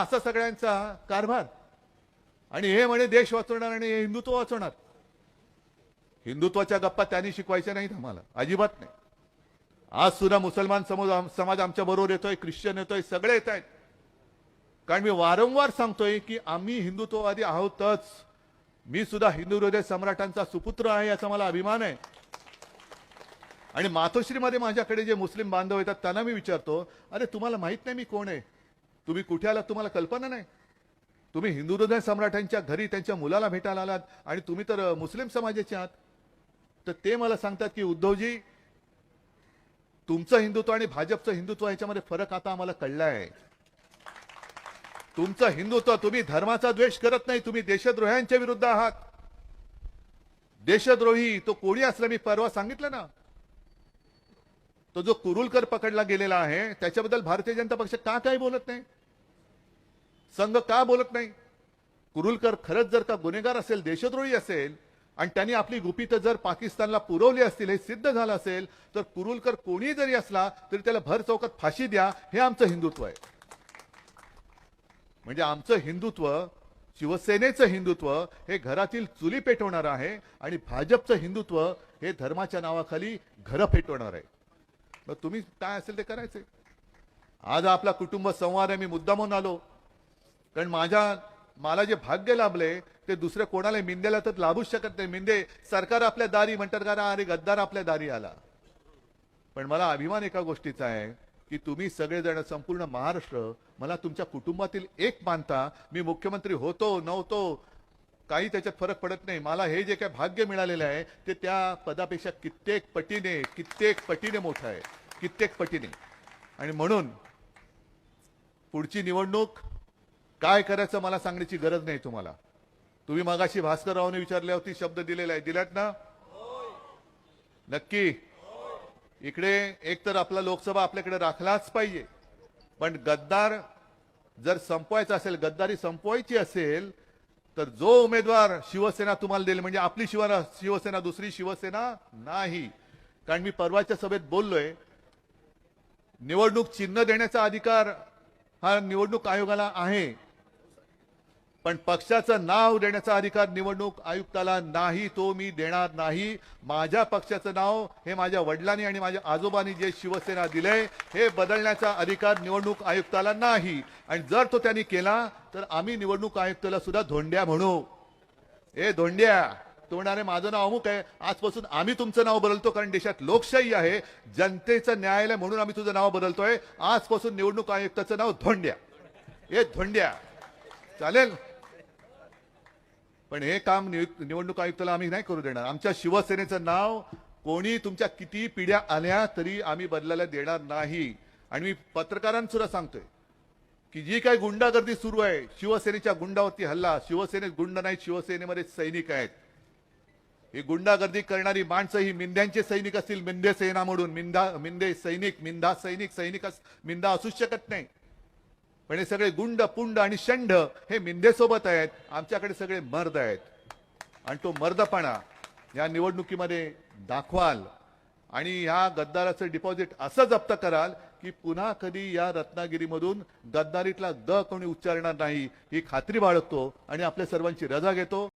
असा सगळ्यांचा कारभार. आणि हे म्हणे देश वाचवणार आणि हे हिंदुत्व वाचवणार. हिंदुत्वाच्या गप्पा त्यांनी शिकवायच्या नाहीत आम्हाला. अजिबात नाही. आज सुद्धा मुसलमान समोर समाज आमच्या बरोबर येतोय ख्रिश्चन येतोय सगळे येत आहेत. कारण मी वारंवार सांगतोय की आम्ही हिंदुत्ववादी आहोतच. मी सुद्धा हिंदू हृदय सम्राटांचा सुपुत्र आहे याचा मला अभिमान आहे. आणि मातोश्रीमध्ये माझ्याकडे जे मुस्लिम बांधव येतात त्यांना मी विचारतो अरे तुम्हाला माहीत नाही मी कोण आहे? तुम्ही कुठे आलात तुम्हाला कल्पना नाही. तुम्ही हिंदू हृदय सम्राटांच्या घरी त्यांच्या मुलाला भेटायला आलात आणि तुम्ही तर मुस्लिम समाजाचे आहात. तर ते मला सांगतात की उद्धवजी तुमचं हिंदुत्व आणि भाजपचं हिंदुत्व याच्यामध्ये फरक आता आम्हाला कळला आहे तुमचं हिंदुत्व तुम्ही धर्माचा द्वेष करत नाही तुम्ही देशद्रोह्यांच्या विरुद्ध आहात. देशद्रोही तो कोणी असला मी परवा सांगितलं ना. तो जो कुरुलकर पकडला गेलेला आहे त्याच्याबद्दल भारतीय जनता पक्ष का काही बोलत नाही? संघ का बोलत नाही? कुरुलकर खरंच जर का गुन्हेगार असेल देशद्रोही असेल आणि त्यांनी आपली गुपितं जर पाकिस्तानला पुरवली असतील हे सिद्ध झालं असेल तर कुरुलकर कोणी जरी असला तरी त्याला भर चौकात फाशी द्या हे आमचं हिंदुत्व आहे. म्हणजे आमचं हिंदुत्व शिवसेनेचं हिंदुत्व हे घरातील चुली पेटवणार आहे आणि भाजपचं हिंदुत्व हे धर्माच्या नावाखाली घरं पेटवणार आहे. मग तुम्ही काय असेल ते करायचे आज आपला कुटुंब संवाद आहे मी मुद्दामून आलो. कारण माझ्या मला जे भाग्य लाभले ते दुसऱ्या कोणाला मिंदेला तर लाभूच शकत नाही. मिंदे सरकार आपल्या दारी म्हणतात का अरे गद्दार आपल्या दारी आला. पण मला अभिमान एका गोष्टीचा आहे की तुम्ही सगळेजण संपूर्ण महाराष्ट्र मला तुमच्या कुटुंबातील एक मानता मी मुख्यमंत्री होतो नव्हतो काही त्याच्यात फरक पडत नाही. मला हे जे काय भाग्य मिळालेलं आहे ते त्या पदापेक्षा कित्येक पटीने कित्येक पटीने मोठं आहे. कित्येक पटीने. आणि म्हणून पुढची निवडणूक काय करायचं मला सांगण्याची गरज नाही तुम्हाला. तुम्ही मगाशी भास्कररावने विचारल्यावरती शब्द दिलेला आहे. दिलात ना? नक्की. इकडे एक तर आपला लोकसभा आपल्याकडे राखलाच पाहिजे. पण गद्दार जर संपवायचा असेल गद्दारी संपवायची असेल तर जो उमेदवार शिवसेना तुम्हाला देईल म्हणजे आपली शिव शिवसेना दुसरी शिवसेना नाही. कारण मी परवाच्या सभेत बोललोय निवडणूक चिन्ह देण्याचा अधिकार हा निवडणूक आयोगाला आहे. पण पक्षाचं नाव देण्याचा अधिकार निवडणूक आयुक्ताला नाही तो मी देणार नाही. माझ्या पक्षाचं नाव हे माझ्या वडिलांनी आणि माझ्या आजोबांनी जे शिवसेना दिलंय हे बदलण्याचा अधिकार निवडणूक आयुक्ताला नाही. आणि जर तो त्यांनी केला तर आम्ही निवडणूक आयुक्ताला सुद्धा धोंड्या म्हणू. हे धोंड्या तो माझं नाव अमुक आहे. आजपासून आम्ही तुमचं नाव बदलतो कारण देशात लोकशाही आहे. जनतेचं न्यायालय म्हणून आम्ही तुझं नाव बदलतोय. आजपासून निवडणूक आयुक्ताचं नाव धोंड्या. ए धोंड्या. चालेल? पण हे काम निवडणूक आयुक्ताला आम्ही नाही करू देणार. आमच्या शिवसेनेचं नाव कोणी तुमच्या किती पिढ्या आल्या तरी आम्ही बदलायला देणार नाही. आणि मी पत्रकारांसुद्धा सांगतोय की जी काही गुंडागर्दी सुरू आहे शिवसेनेच्या गुंडावरती हल्ला शिवसेनेत गुंड नाही शिवसेनेमध्ये सैनिक आहेत. ही गुंडागर्दी करणारी माणसं ही मिंद्यांचे सैनिक असतील मिंदे सेना म्हणून मिंदा मिंदे सैनिक मिंदा सैनिक सैनिक मिंदा असूच शकत नाही. पण हे सगळे गुंड पुंड आणि शंड हे मिंदेसोबत आहेत. आमच्याकडे सगळे मर्द आहेत. आणि तो मर्दपणा या निवडणुकीमध्ये दाखवाल आणि ह्या गद्दाराचं डिपॉझिट असं जप्त कराल की पुन्हा कधी या रत्नागिरीमधून गद्दारीतला द कोणी उच्चारणार नाही ही खात्री बाळगतो आणि आपल्या सर्वांची रजा घेतो.